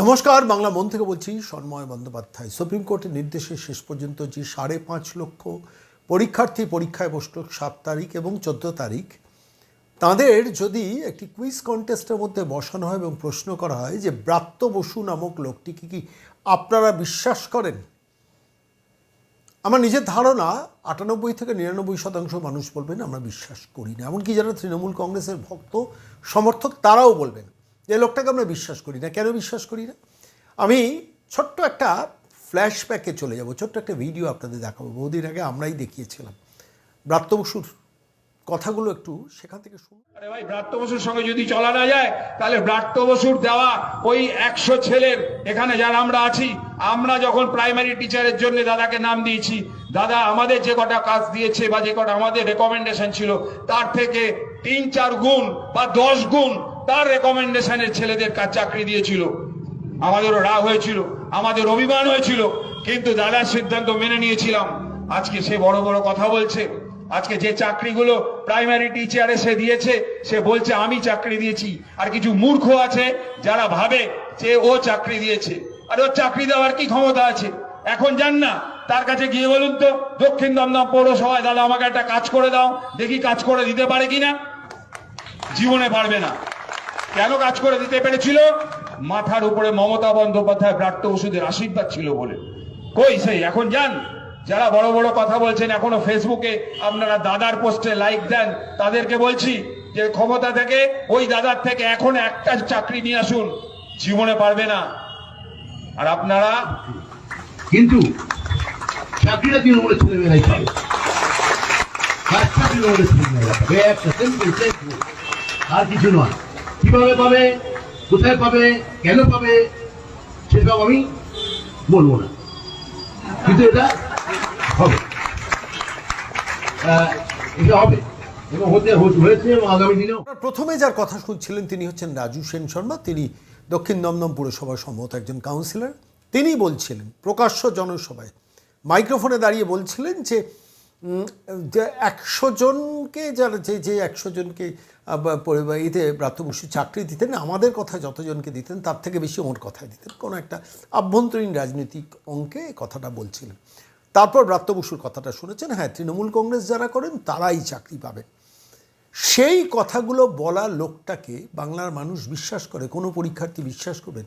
নমস্কার, বাংলা মন থেকে বলছি সন্ময় বন্দ্যোপাধ্যায়। সুপ্রিম কোর্টের নির্দেশে শেষ পর্যন্ত যে সাড়ে পাঁচ লক্ষ পরীক্ষার্থী পরীক্ষায় বসল সাত তারিখ এবং চোদ্দ তারিখ, তাদের যদি একটি কুইজ কন্টেস্টের মধ্যে বসানো হয় এবং প্রশ্ন করা হয় যে ব্রাত্য বসু নামক লোকটিকে কি আপনারা বিশ্বাস করেন? আমার নিজের ধারণা আটানব্বই থেকে নিরানব্বই শতাংশ মানুষ বলবেন, আমরা বিশ্বাস করি না। এমনকি যারা তৃণমূল কংগ্রেসের ভক্ত, সমর্থক, তারাও বলবেন। যে লোকটাকে আমরা বিশ্বাস করি না, কেন বিশ্বাস করি না? আমি ছোট্ট একটা ফ্ল্যাশব্যাকে চলে যাব, ছোট্ট একটা ভিডিও আপনাদের দেখাবো। বহুদিন আগে আমরাই দেখিয়েছিলাম। ব্রাত্য বসুর কথাগুলো একটু সেখান থেকে শুনুন। আরে ভাই, ব্রাত্য বসুর সঙ্গে যদি চলা না যায়, তাহলে ব্রাত্য বসুর দেওয়া ওই একশো ছেলের, এখানে যারা আমরা আছি, আমরা যখন প্রাইমারি টিচারের জন্য দাদাকে নাম দিয়েছি, দাদা আমাদের যে কটা কাজ দিয়েছে বা যে কটা আমাদের রেকমেন্ডেশন ছিল, তার থেকে তিন চার গুণ বা দশ গুণ তার রেকমেন্ডেশনের ছেলেদের কাজ চাকরি দিয়েছিল। আমাদেরও রাগ হয়েছিল, আমাদের অভিমান হয়েছিল, কিন্তু দাদার সিদ্ধান্ত মেনে নিয়েছিলাম। আজকে সে বড় বড় কথা বলছে। আজকে যে চাকরিগুলো প্রাইমারি টিচারে সে দিয়েছে, সে বলছে, আমি চাকরি দিয়েছি। আর কিছু মূর্খ আছে যারা ভাবে যে ও চাকরি দিয়েছে। আর ওর চাকরি দেওয়ার কি ক্ষমতা আছে? এখন যান না, তার কাছে গিয়ে বলুন তো, দক্ষিণ দমদম পৌরসভায়, দাদা, আমাকে একটা কাজ করে দাও, দেখি কাজ করে দিতে পারে কিনা? জীবনে পারবে না। কেন কাজ করে দিতে পেরেছিল? মাথার উপরে মমতা বন্দ্যোপাধ্যায় ব্রাত্য ওষুধের আশীর্বাদ ছিল বলে। কই সেই, এখন যান। যারা বড় বড় কথা বলছেন, এখনও ফেসবুকে আপনারা দাদার পোস্টে লাইক দেন, তাদেরকে বলছি যে ক্ষমতা থেকে, ওই দাদার থেকে এখন একটা চাকরি নিয়ে আসুন। জীবনে পারবে না। আর আপনারা? কিন্তু চাকরিটা তৃণমূলের ছেলেমেয়েরাই পাবে। আর কিছু নয়। কীভাবে পাবে, কোথায় পাবে, কেন পাবে, সেসব আমি বলব না। কিন্তু এটা হবে। এটা হবে। প্রথমে যার কথা শুনছিলেন তিনি হচ্ছেন রাজু সেন শর্মা। তিনি দক্ষিণ দমদম পুরসভার সম্ভবত একজন কাউন্সিলর। তিনি বলছিলেন, প্রকাশ্য জনসভায় মাইক্রোফোনে দাঁড়িয়ে বলছিলেন যে একশো জনকে যারা, যে যে একশো জনকে ইতে ব্রাত্য বসু চাকরি দিতেন, আমাদের কথা যতজনকে দিতেন, তার থেকে বেশি ওর কথায় দিতেন। কোনো একটা আভ্যন্তরীণ রাজনৈতিক অঙ্কে কথাটা বলছিলেন। তারপর ব্রাত্য বসুর কথাটা শুনেছেন হ্যাঁ তৃণমূল কংগ্রেস যারা করেন, তারাই চাকরি পাবেন সেই কথাগুলো বলা লোকটাকে বাংলার মানুষ বিশ্বাস করে, কোনো পরীক্ষার্থী বিশ্বাস করবেন।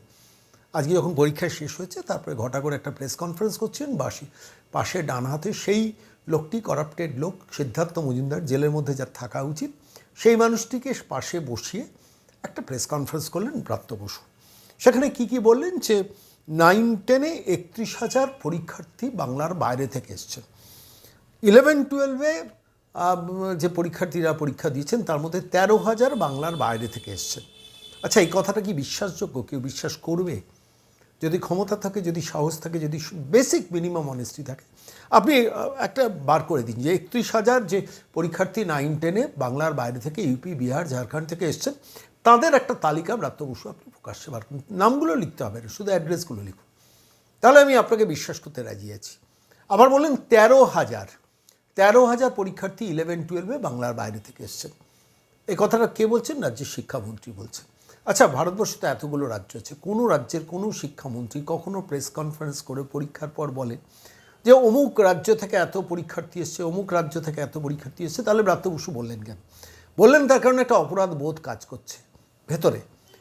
আজকে যখন পরীক্ষা শেষ হয়েছে, তারপরে ঘটা করে একটা প্রেস কনফারেন্স করছেন বাসি পাশে ডান হাতে সেই লোকটি, করাপ্টেড লোক, সিদ্ধার্থ মজুমদার, জেলের মধ্যে যার থাকা উচিত। সেই মানুষটিকে পাশে বসিয়ে একটা প্রেস কনফারেন্স করলেন প্রাপ্ত বসু। সেখানে কি কি বললেন যে নাইন, টেনে একত্রিশ হাজার পরীক্ষার্থী বাংলার বাইরে থেকে এসছেন। ইলেভেন, টুয়েলভে যে পরীক্ষার্থীরা পরীক্ষা দিয়েছেন, তার মধ্যে তেরো হাজার বাংলার বাইরে থেকে এসছেন। আচ্ছা এই কথাটা কি বিশ্বাসযোগ্য? কেউ বিশ্বাস করবে? যদি ক্ষমতা থাকে, যদি সাহস থাকে, যদি বেসিক মিনিমাম অনেস্টি থাকে আপনি একটা বার করে দিন যে একত্রিশ হাজার যে পরীক্ষার্থী নাইন টেনে বাংলার বাইরে থেকে ইউপি, বিহার, ঝাড়খণ্ড থেকে এসছেন, তাদের একটা তালিকা ব্রাত্য বসু আপনি প্রকাশ্যে বার করুন। নামগুলো লিখতে হবে, শুধু অ্যাড্রেসগুলো লিখুন। তাহলে আমি আপনাকে বিশ্বাস করতে রাজি আছি। আবার বললেন তেরো হাজার তেরো হাজার পরীক্ষার্থী ইলেভেন টুয়েলভে বাংলার বাইরে থেকে এসছেন। এই কথাটা কে বলছেন? রাজ্যের শিক্ষামন্ত্রী বলছেন। আচ্ছা ভারতবর্ষে তো এতগুলো রাজ্য আছে, কোনো রাজ্যের কোনো শিক্ষামন্ত্রী কখনো প্রেস কনফারেন্স করে পরীক্ষার পর বলেন যে অমুক রাজ্য থেকে এত পরীক্ষার্থী এসছে, অমুক রাজ্য থেকে এত পরীক্ষার্থী এসছে, তাহলে ব্রাত্য বসু বললেন কেন? বললেন তার কারণে একটা অপরাধ বোধ কাজ করছে ভেতরে।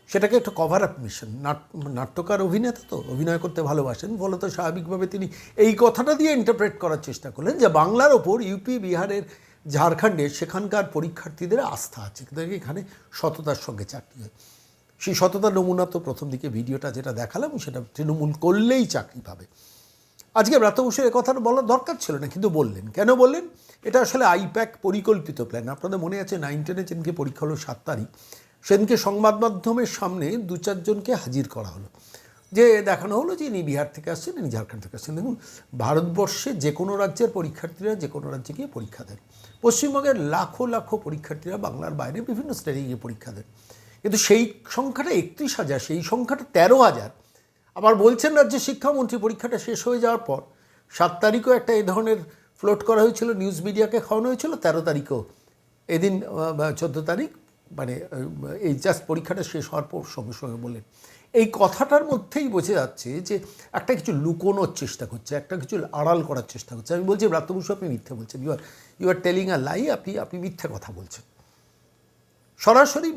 সেটাকে একটা কভার আপ মিশন নাট, নাট্যকার অভিনেতা তো, অভিনয় করতে ভালোবাসেন, ফলত স্বাভাবিকভাবে তিনি এই কথাটা দিয়ে ইন্টারপ্রেট করার চেষ্টা করলেন যে বাংলার ওপর ইউপি বিহারের ঝাড়খণ্ডে সেখানকার পরীক্ষার্থীদের আস্থা আছে। কিন্তু এখানে সততার সঙ্গে চাকরি হয়। সেই সততার নমুনা তো প্রথম দিকে ভিডিওটা যেটা দেখালাম, সেটা তৃণমূল করলেই চাকরি পাবে। আজকে ব্রাত্য বসুর এ কথাটা বলার দরকার ছিল না, কিন্তু বললেন। কেন বললেন? এটা আসলে আইপ্যাক পরিকল্পিত প্ল্যান আপনাদের মনে আছে নাইন টেনে যেদিনকে পরীক্ষা হলো সাত তারিখ। সেদিনকে সংবাদ মাধ্যমের সামনে দু চারজনকে হাজির করা হলো। যে দেখানো হলো যে ইনি বিহার থেকে আসছেন, ইনি ঝাড়খণ্ড থেকে আসছেন। দেখুন, ভারতবর্ষে যে কোনো রাজ্যের পরীক্ষার্থীরা যে কোনো রাজ্যে গিয়ে পরীক্ষা দেন। পশ্চিমবঙ্গের লাখো লাখো পরীক্ষার্থীরা বাংলার বাইরে বিভিন্ন স্টেটে গিয়ে পরীক্ষা দেন। কিন্তু সেই সংখ্যাটা একত্রিশ হাজার, সেই সংখ্যাটা তেরো হাজার। আবার বলছেন রাজ্যের শিক্ষামন্ত্রী, পরীক্ষাটা শেষ হয়ে যাওয়ার পর সাত তারিখও একটা এই ধরনের ফ্লোট করা হয়েছিল নিউজ মিডিয়াকে খাওয়ানো হয়েছিল, তেরো তারিখও। এদিন চোদ্দ তারিখ মানে এই জাস্ট পরীক্ষাটা শেষ হওয়ার পর সঙ্গে সঙ্গে বললেন। এই কথাটার মধ্যেই বোঝা যাচ্ছে যে একটা কিছু লুকোনোর চেষ্টা করছে, একটা কিছু আড়াল করার চেষ্টা করছে। আমি বলছি ব্রাত্য আপনি মিথ্যে বলছেন। You are you are telling a lie আপনি আপনি মিথ্যে কথা বলছেন। সরাসরি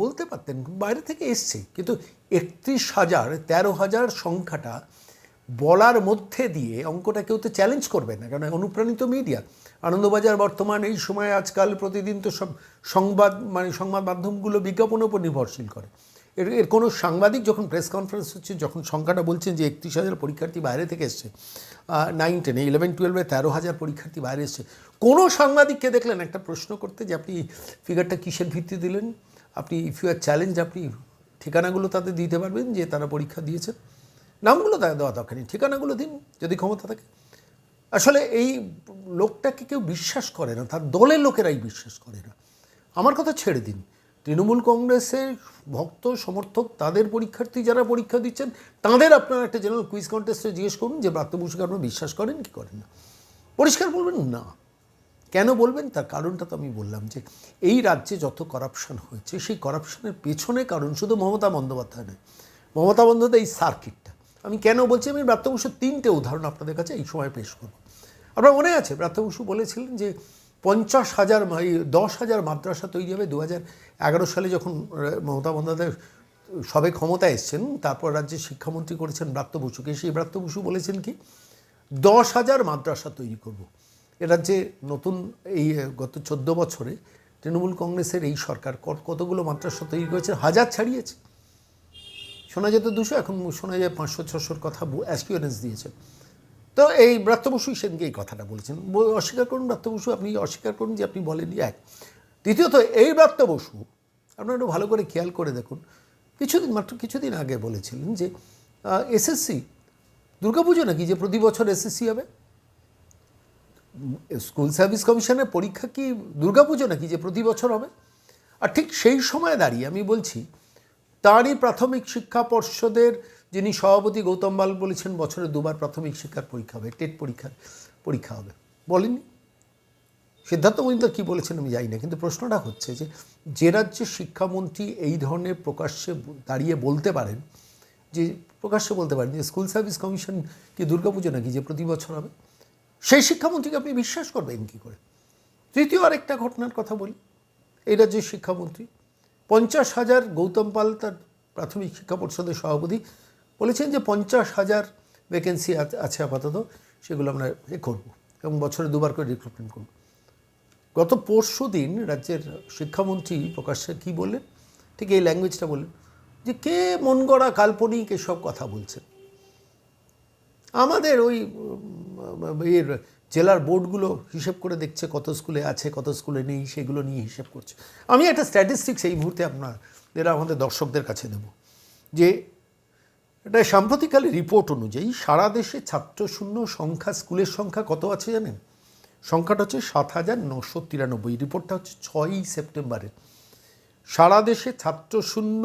বলতে পারতেন, বাইরে থেকে এসছে। কিন্তু একত্রিশ হাজার, তেরো হাজার সংখ্যাটা বলার মধ্যে দিয়ে অঙ্কটা কেউ তো চ্যালেঞ্জ করবে না কারণ অনুপ্রাণিত মিডিয়া আনন্দবাজার বর্তমান এই সময় আজকাল প্রতিদিন তো সব সংবাদ মানে সংবাদ মাধ্যমগুলো বিজ্ঞাপনের উপর নির্ভরশীল করে। এর এর কোনো সাংবাদিক যখন প্রেস কনফারেন্স হচ্ছে, যখন সংখ্যাটা বলছেন যে একত্রিশ হাজার পরীক্ষার্থী বাইরে থেকে এসছে নাইন টেনে ইলেভেন টুয়েলভে তেরো হাজার পরীক্ষার্থী বাইরে এসছে, কোনো সাংবাদিককে দেখলেন? একটা প্রশ্ন করতে যে আপনি ফিগারটা কিসের ভিত্তি দিলেন? আপনি ইফ ইউ আর চ্যালেঞ্জ আপনি ঠিকানাগুলো তাদের দিতে পারবেন যে তারা পরীক্ষা দিয়েছেন নামগুলো তাদের দেওয়া দরকার নেই। ঠিকানাগুলো দিন, যদি ক্ষমতা থাকে। আসলে এই লোকটাকে কেউ বিশ্বাস করে না, তার দলের লোকেরাই বিশ্বাস করে না। আমার কথা ছেড়ে দিন। তৃণমূল কংগ্রেসের ভক্ত, সমর্থক, তাদের পরীক্ষার্থী যারা পরীক্ষা দিচ্ছেন, তাদের আপনারা একটা জেনারেল কুইজ কন্টেস্টে জিজ্ঞেস করুন যে ব্রাত্য বসুকে আপনারা বিশ্বাস করেন কি করেন না। পরিষ্কার বলবেন না। কেন বলবেন? তার কারণটা তো আমি বললাম যে এই রাজ্যে যত করাপশন হয়েছে, সেই করাপশনের পেছনে কারণ শুধু মমতা বন্দ্যোপাধ্যায় নয়, মমতা বন্দ্যোপাধ্যায় এই সার্কিটটা আমি কেন বলছি? আমি ব্রাত্য বসুর তিনটে উদাহরণ আপনাদের কাছে এই সময় পেশ করব। আপনার মনে আছে? ব্রাত্য বসু বলেছিলেন যে পঞ্চাশ হাজার দশ হাজার মাদ্রাসা তৈরি হবে দু এগারো সালে যখন মমতা বন্দ্যোপাধ্যায় সবে ক্ষমতায় এসছেন, তারপর রাজ্যের শিক্ষামন্ত্রী করেছেন ব্রাত্য বসুকে। সেই ব্রাত্য বসু বলেছেন কি? দশ হাজার মাদ্রাসা তৈরি করব। রাজ্যে নতুন এই গত চোদ্দ বছরে তৃণমূল কংগ্রেসের এই সরকার কত- কতগুলো মাদ্রাসা তৈরি করেছে? হাজার ছাড়িয়েছে। শোনা যেত দুশো, এখন শোনা যায় পাঁচশো, ছশোর কথা অ্যাসিওরেন্স দিয়েছে। তো এই ব্রাত্য বসু সেদিনকে এই কথাটা বলেছেন। অস্বীকার করুন ব্রাত্য বসু, আপনি অস্বীকার করুন যে আপনি বলেননি। এক। দ্বিতীয়ত, এই ব্রাত্য বসু, আপনারা একটু ভালো করে খেয়াল করে দেখুন। কিছুদিন মাত্র, কিছুদিন আগে বলেছিলেন যে এসএসসি, দুর্গাপুজো নাকি যে প্রতি বছর এসএসসি হবে? স্কুল সার্ভিস কমিশনের পরীক্ষা কি দুর্গাপুজো নাকি যে প্রতি বছর হবে? আর ঠিক সেই সময় দাঁড়িয়ে আমি বলছি, তারই প্রাথমিক শিক্ষা পর্ষদের যিনি সভাপতি গৌতম বাল বলেছেন, বছরে দুবার প্রাথমিক শিক্ষার পরীক্ষা হবে, টেট পরীক্ষার পরীক্ষা হবে। বলেননি? সিদ্ধার্থ মহিন্দর কী বলেছেন আমি জানি না, কিন্তু প্রশ্নটা হচ্ছে যে যে রাজ্যের শিক্ষামন্ত্রী এই ধরনের প্রকাশ্যে দাঁড়িয়ে বলতে পারেন, যে প্রকাশ্যে বলতে পারেন যে স্কুল সার্ভিস কমিশন কি দুর্গাপুজো নাকি যে প্রতি বছর হবে? সেই শিক্ষামন্ত্রীকে আপনি বিশ্বাস করবেন কী করে? তৃতীয় আরেকটা ঘটনার কথা বলি। এই রাজ্যের শিক্ষামন্ত্রী, পঞ্চাশ হাজার গৌতম পাল তার প্রাথমিক শিক্ষা পরিষদের সভাপতি, বলেছেন যে পঞ্চাশ হাজার ভ্যাকেন্সি আছে আপাতত, সেগুলো আমরা এ করব এবং বছরে দুবার করে রিক্রুটমেন্ট করব। গত পরশু দিন রাজ্যের শিক্ষামন্ত্রী প্রকাশ্যে কী বললেন? ঠিক এই ল্যাঙ্গুয়েজটা বললেন যে কে মন গড়া কাল্পনিক এসব কথা বলছেন? আমাদের ওই এর জেলার বোর্ডগুলো হিসেব করে দেখছে কত স্কুলে আছে, কত স্কুলে নেই, সেগুলো নিয়ে হিসেব করছে। আমি একটা স্ট্যাটিস্টিক্স এই মুহূর্তে আপনার যেটা আমাদের দর্শকদের কাছে দেব। যে এটা সাম্প্রতিককালে রিপোর্ট অনুযায়ী সারা দেশে ছাত্রশূন্য সংখ্যা, স্কুলের সংখ্যা কত আছে জানেন? সংখ্যাটা হচ্ছে সাত হাজার নশো তিরানব্বই। রিপোর্টটা হচ্ছে ছয়ই সেপ্টেম্বরের সারা দেশে ছাত্রশূন্য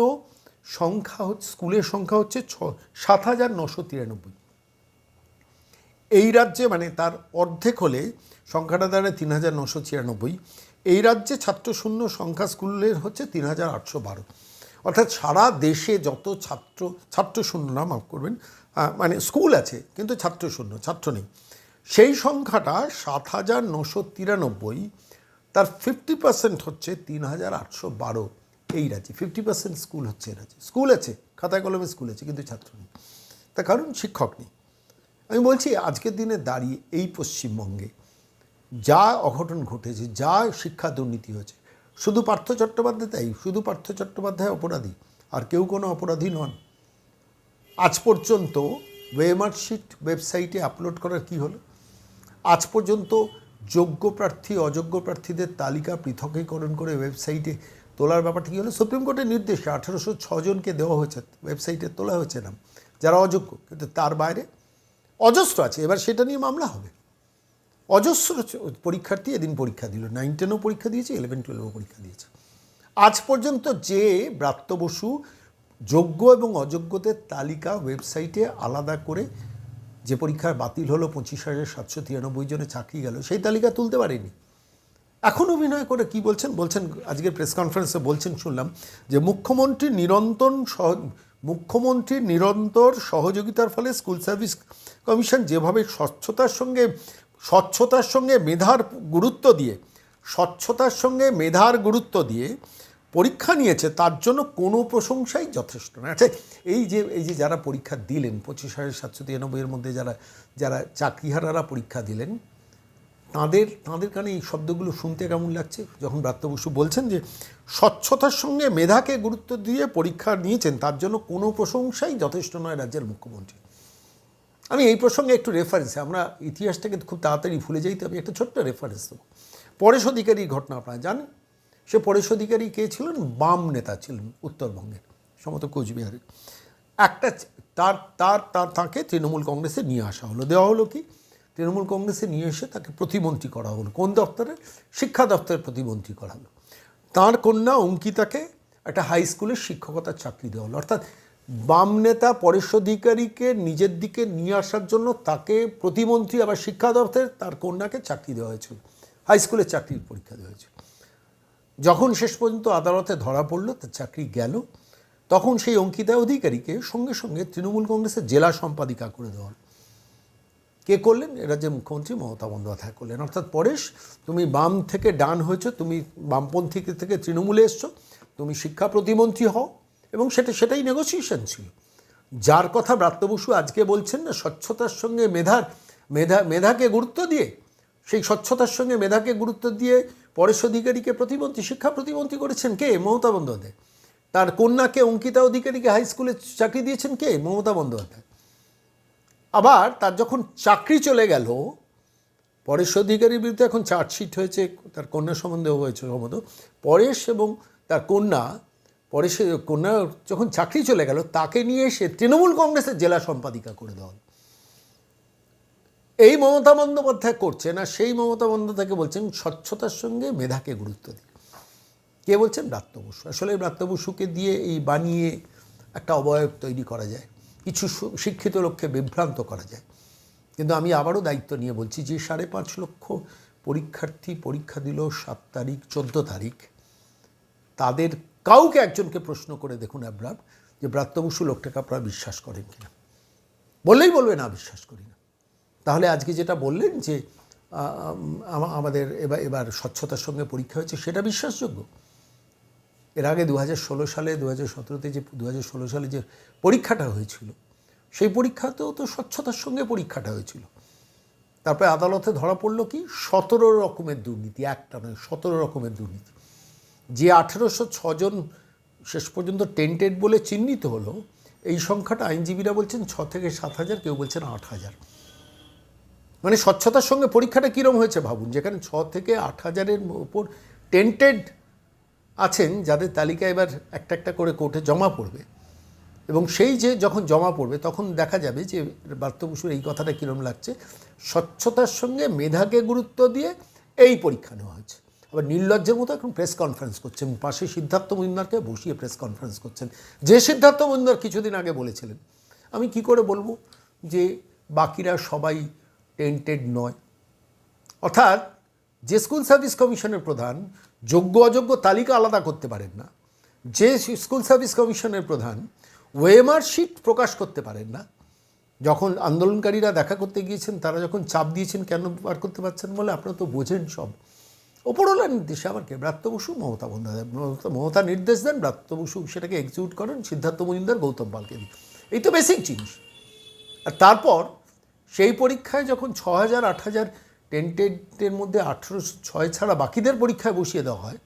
সংখ্যা হচ্ছে, স্কুলের সংখ্যা হচ্ছে ছ, সাত হাজার নশো তিরানব্বই। এই রাজ্যে মানে তার অর্ধেক হলে সংখ্যাটা দাঁড়ায় তিন হাজার নশো ছিয়ানব্বই। এই রাজ্যে ছাত্রশূন্য সংখ্যা স্কুলের হচ্ছে তিন হাজার আটশো বারো। অর্থাৎ সারা দেশে যত ছাত্র, ছাত্রশূন্য না, মাফ করবেন মানে স্কুল আছে, কিন্তু ছাত্রশূন্য, ছাত্র নেই। সেই সংখ্যাটা সাত হাজার নশো তিরানব্বই, তার ফিফটি পার্সেন্ট হচ্ছে তিন হাজার আটশো বারো এই রাজ্যে। ফিফটি পার্সেন্ট স্কুল হচ্ছে এই রাজ্যে। স্কুল আছে খাতায় কলমে স্কুল আছে, কিন্তু ছাত্র নেই। তার কারণ শিক্ষক নেই। আমি বলছি, আজকের দিনে দাঁড়িয়ে এই পশ্চিমবঙ্গে যা অঘটন ঘটেছে, যা শিক্ষা দুর্নীতি হয়েছে, শুধু পার্থ চট্টোপাধ্যায় তাই, শুধু পার্থ চট্টোপাধ্যায় অপরাধী, আর কেউ কোনো অপরাধী নন। আজ পর্যন্ত ওয়েমার্কশিট ওয়েবসাইটে আপলোড করার কি হলো? আজ পর্যন্ত যোগ্য প্রার্থী, অযোগ্য প্রার্থীদের তালিকা পৃথকীকরণ করে ওয়েবসাইটে তোলার ব্যাপারটা কী হলো? সুপ্রিম কোর্টের নির্দেশে আঠেরোশো ছজনকে দেওয়া হয়েছে, ওয়েবসাইটে তোলা হয়েছে নাম, যারা অযোগ্য, কিন্তু তার বাইরে অজস্র আছে, এবার সেটা নিয়ে মামলা হবে। অজস্র পরীক্ষার্থী এদিন পরীক্ষা দিল। নাইন, টেনও পরীক্ষা দিয়েছে, ইলেভেন, টুয়েলভও পরীক্ষা দিয়েছে। আজ পর্যন্ত যে ব্রাত্য বসু যোগ্য এবং অযোগ্যদের তালিকা ওয়েবসাইটে আলাদা করে যে পরীক্ষার বাতিল হলো পঁচিশ হাজার সাতশো তিরানব্বই জনে চাকরি গেল, সেই তালিকা তুলতে পারেনি। এখন অভিনয় করে কি বলছেন? বলছেন, আজকের প্রেস কনফারেন্সে বলছেন, শুনলাম যে মুখ্যমন্ত্রী নিরন্তর সহ মুখ্যমন্ত্রীর নিরন্তর সহযোগিতার ফলে স্কুল সার্ভিস কমিশন যেভাবে স্বচ্ছতার সঙ্গে স্বচ্ছতার সঙ্গে মেধার গুরুত্ব দিয়ে, স্বচ্ছতার সঙ্গে মেধার গুরুত্ব দিয়ে পরীক্ষা নিয়েছে, তার জন্য কোনো প্রশংসাই যথেষ্ট না আচ্ছা এই যে এই যে যারা পরীক্ষা দিলেন, পঁচিশ হাজার সাতশো তিরানব্বইয়ের মধ্যে যারা যারা চাকরিহারারা পরীক্ষা দিলেন, তাঁদের তাঁদের কানে এই শব্দগুলো শুনতে কেমন লাগছে? যখন ব্রাত্য বসু বলছেন যে, স্বচ্ছতার সঙ্গে মেধাকে গুরুত্ব দিয়ে পরীক্ষা নিয়েছেন, তার জন্য কোনো প্রশংসাই যথেষ্ট নয় রাজ্যের মুখ্যমন্ত্রী। আমি এই প্রসঙ্গে একটু রেফারেন্সে আমরা ইতিহাসটাকে খুব তাড়াতাড়ি ভুলে যাই তো আমি একটা ছোট্ট রেফারেন্স দেবো। পরেশ অধিকারীর ঘটনা আপনারা জানেন? সে পরেশ অধিকারী কে ছিলেন? বাম নেতা ছিলেন উত্তরবঙ্গের, সমত কোচবিহারের। একটা তার তার তার, তাকে তৃণমূল কংগ্রেসে নিয়ে আসা হলো। দেওয়া হলো কি? তৃণমূল কংগ্রেসে নিয়ে এসে তাকে প্রতিমন্ত্রী করা হলো। কোন দপ্তরে? শিক্ষা দপ্তরের প্রতিমন্ত্রী করা হলো। তাঁর কন্যা অঙ্কিতাকে একটা হাই স্কুলের শিক্ষকতার চাকরি দেওয়া হলো। অর্থাৎ বাম নেতা পরেশ অধিকারীকে নিজের দিকে নিয়ে আসার জন্য তাকে প্রতিমন্ত্রী আবার শিক্ষা দপ্তরে তার কন্যাকে চাকরি দেওয়া হয়েছিল হাই স্কুলের চাকরির পরীক্ষা দেওয়া হয়েছিল। যখন শেষ পর্যন্ত আদালতে ধরা পড়ল, তার চাকরি গেল, তখন সেই অঙ্কিতা অধিকারীকে সঙ্গে সঙ্গে তৃণমূল কংগ্রেসের জেলা সম্পাদিকা করে দেওয়া। কে করলেন? রাজ্যের মুখ্যমন্ত্রী মমতা বন্দ্যোপাধ্যায় করলেন। অর্থাৎ পরেশ, তুমি বাম থেকে ডান হয়েছো, তুমি বামপন্থী থেকে তৃণমূলে এসছো, তুমি শিক্ষা প্রতিমন্ত্রী হও এবং সেটা, সেটাই নেগোসিয়েশন ছিল। যার কথা ব্রাত্য বসু আজকে বলছেন না, স্বচ্ছতার সঙ্গে মেধার, মেধা, মেধাকে গুরুত্ব দিয়ে, সেই স্বচ্ছতার সঙ্গে মেধাকে গুরুত্ব দিয়ে পরেশ অধিকারীকে প্রতিমন্ত্রী, শিক্ষা প্রতিমন্ত্রী করেছেন কে? মমতা বন্দ্যোপাধ্যায়। তার কন্যাকে অঙ্কিতা অধিকারীকে হাই স্কুলে চাকরি দিয়েছেন কে? মমতা বন্দ্যোপাধ্যায়। আবার তার যখন চাকরি চলে গেল, পরেশ অধিকারীর বিরুদ্ধে এখন চার্জশিট হয়েছে, তার কন্যা সম্বন্ধে হয়েছে সম্ভবত পরেশ এবং তার কন্যা পরেশের কন্যা যখন চাকরি চলে গেল, তাকে নিয়ে এসে তৃণমূল কংগ্রেসের জেলা সম্পাদিকা করে দেওয়া এই মমতা বন্দ্যোপাধ্যায় করছে না সেই মমতা বন্দ্যোপাধ্যায়কে বলছেন স্বচ্ছতার সঙ্গে মেধাকে গুরুত্ব দিন। কে বলছেন? ব্রাত্য বসু। আসলে ব্রাত্য দিয়ে এই বানিয়ে একটা অবয়ব তৈরি করা যায়, কিছু শিক্ষিত লোককে বিভ্রান্ত করা যায়। কিন্তু আমি আবারও দায়িত্ব নিয়ে বলছি যে সাড়ে পাঁচ লক্ষ পরীক্ষার্থী পরীক্ষা দিল সাত তারিখ, চোদ্দ তারিখ। তাদের কাউকে একজনকে প্রশ্ন করে দেখুন অ্যাব্রাম, যে ব্রাত্য বসু লোকটাকে আপনারা বিশ্বাস করেন কিনা। বললেই বলবে, না, বিশ্বাস করি না। তাহলে আজকে যেটা বললেন যে আমাদের এবার এবার স্বচ্ছতার সঙ্গে পরীক্ষা হয়েছে, সেটা বিশ্বাসযোগ্য। এর আগে দু সালে দু হাজার সতেরোতে যে দু সালে যে পরীক্ষাটা হয়েছিল, সেই পরীক্ষাতেও তো স্বচ্ছতার সঙ্গে পরীক্ষাটা হয়েছিল। তারপরে আদালতে ধরা পড়ল কি? সতেরো রকমের দুর্নীতি, একটা নয়, সতেরো রকমের দুর্নীতি। যে আঠেরোশো ছজন শেষ পর্যন্ত টেন্টেড বলে চিহ্নিত হলো, এই সংখ্যাটা আইনজীবীরা বলছেন ছ থেকে সাত হাজার, কেউ বলছেন আট হাজার। মানে স্বচ্ছতার সঙ্গে পরীক্ষাটা কীরকম হয়েছে ভাবুন, যেখানে ছ থেকে আট হাজারের ওপর টেন্টেড আছেন, যাদের তালিকা এবার একটা একটা করে কোর্টে জমা পড়বে। এবং সেই যে যখন জমা পড়বে, তখন দেখা যাবে যে বার্ত বসুর এই কথাটা কীরকম লাগছে, স্বচ্ছতার সঙ্গে মেধাকে গুরুত্ব দিয়ে এই পরীক্ষা নেওয়া হয়েছে। আবার নির্লজ্জের মতো এখন প্রেস কনফারেন্স করছেন পাশে সিদ্ধার্থ মজুমদারকে বসিয়ে প্রেস কনফারেন্স করছেন। যে সিদ্ধার্থ মজুমদার কিছুদিন আগে বলেছিলেন, আমি কি করে বলব যে বাকিরা সবাই টেন্টেড নয়। অর্থাৎ যে স্কুল সার্ভিস কমিশনের প্রধান যোগ্য অযোগ্য তালিকা আলাদা করতে পারেন না, যে স্কুল সার্ভিস কমিশনের প্রধান ওয়েমার শিট প্রকাশ করতে পারেন না, যখন আন্দোলনকারীরা দেখা করতে গিয়েছেন, তারা যখন চাপ দিয়েছেন, কেন বার করতে পারছেন বলে আপনারা তো বোঝেন সব। ওপরওয়ালা নির্দেশে আবার কে? ব্রাত্য বসু, মমতা বন্দ্যোপাধ্যায়। মমতা- নির্দেশ দেন, ব্রাত্য বসু সেটাকে এক্সিকিউট করেন, সিদ্ধার্থ মজুমদার, গৌতম পালকে দিয়ে এই তো বেসিক জিনিস। আর তারপর সেই পরীক্ষায় যখন ছ হাজার আট হাজার টেন্টেডের মধ্যে আঠেরোশো ছয় ছাড়া বাকিদের পরীক্ষায় বসিয়ে দেওয়া হয়,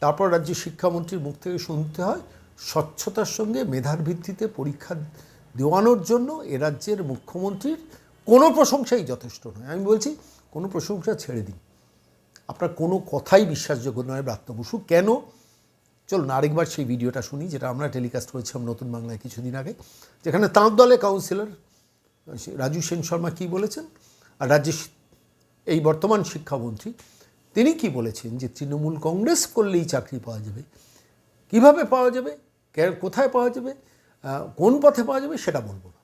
তারপর রাজ্যের শিক্ষামন্ত্রীর মুখ থেকে শুনতে হয়, স্বচ্ছতার সঙ্গে মেধার ভিত্তিতে পরীক্ষা দেওয়ানোর জন্য এ রাজ্যের মুখ্যমন্ত্রীর কোনো প্রশংসাই যথেষ্ট নয়। আমি বলছি, কোনো প্রশংসা ছেড়ে দিন। আপনার কোনো কথাই বিশ্বাসযোগ্য নয় ব্রাত্য বসু। কেন? চলুন আরেকবার সেই ভিডিওটা শুনি, যেটা আমরা টেলিকাস্ট করেছিলাম নতুন বাংলায় কিছুদিন আগে, যেখানে তাঁর দলে কাউন্সিলর রাজু সেন শর্মা কী বলেছেন? আর রাজ্যের এই বর্তমান শিক্ষামন্ত্রী, তিনি কি বলেছেন যে তৃণমূল কংগ্রেস করলেই চাকরি পাওয়া যাবে? কীভাবে পাওয়া যাবে? কোথায় পাওয়া যাবে? কোন পথে পাওয়া যাবে সেটা বলব না।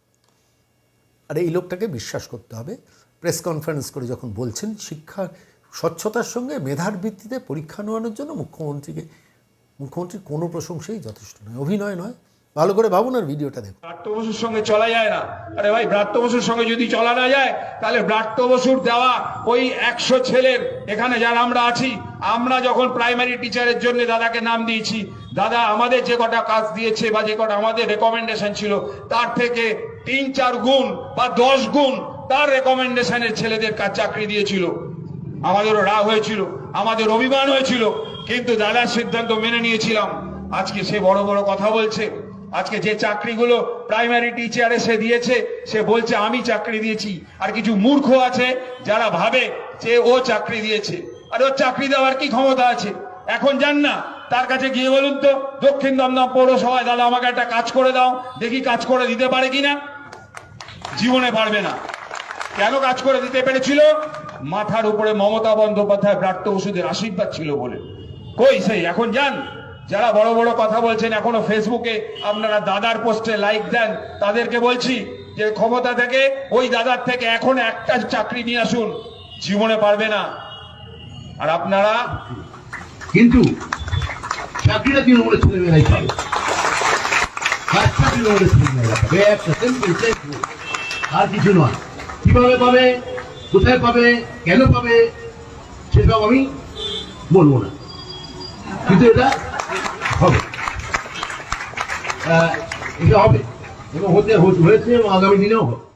আর এই লোকটাকে বিশ্বাস করতে হবে। প্রেস কনফারেন্স করে যখন বলছেন, শিক্ষা স্বচ্ছতার সঙ্গে মেধার ভিত্তিতে পরীক্ষা নেওয়ানোর জন্য মুখ্যমন্ত্রীকে, মুখ্যমন্ত্রীর কোনো প্রশংসাই যথেষ্ট নয়, অভিনয় নয়। ভালো করে ভাবুন আর ভিডিওটা দেখুন। ব্রাত্য বসুর সঙ্গে চলা যায় না। আরে ভাই, ব্রাত্য বসুর সঙ্গে যদি চলা না যায়, তাহলে ব্রাত্য বসুর দেওয়া ওই একশো ছেলের এখানে যারা আমরা আছি, আমরা যখন প্রাইমারি টিচারের জন্য দাদাকে নাম দিয়েছি, দাদা আমাদের যে কটা কাজ দিয়েছে বা যে কটা আমাদের রেকমেন্ডেশন ছিল, তার থেকে তিন চার গুণ বা দশ গুণ তার রেকমেন্ডেশনের ছেলেদের কাজ চাকরি দিয়েছিল। আমাদেরও রাগ হয়েছিল, আমাদের অভিমান হয়েছিল, কিন্তু দাদার সিদ্ধান্ত মেনে নিয়েছিলাম। আজকে সে বড় বড় কথা বলছে। আজকে যে চাকরিগুলো প্রাইমারি টিচারে সে দিয়েছে, সে বলছে, আমি চাকরি দিয়েছি। আর কিছু মূর্খ আছে যারা ভাবে যে ও চাকরি দিয়েছে। আর ওর চাকরি দেওয়ার কি ক্ষমতা আছে? এখন যান না, তার কাছে গিয়ে বলুন তো, দক্ষিণ দমদম পৌরসভায়, দাদা, আমাকে একটা কাজ করে দাও, দেখি কাজ করে দিতে পারে কিনা? জীবনে পারবে না। কেন কাজ করে দিতে পেরেছিল? মাথার উপরে মমতা বন্দ্যোপাধ্যায় ব্রাত্য ওষুধের আশীর্বাদ ছিল বলে। কই সেই, এখন যান। যারা বড় বড় কথা বলছেন, এখনও ফেসবুকে আপনারা দাদার পোস্টে লাইক দেন। তাদেরকে বলছি যে, ক্ষমতা থেকে, ওই দাদার থেকে এখন একটা চাকরি নিয়ে আসুন। জীবনে পারবে না। আর আপনারা? কিন্তু চাকরিটা তৃণমূলের ছেলেমেয়েরাই পাবে। তৃণমূলের ছেলেমেয়েরা পাবে? আর কিছু নয়। কীভাবে পাবে? কোথায় পাবে, কেন পাবে, সেসব আমি বলব না। কিন্তু এটা হবে। এটা হবে এবং হতে হয়েছে এবং আগামী দিনেও হবে।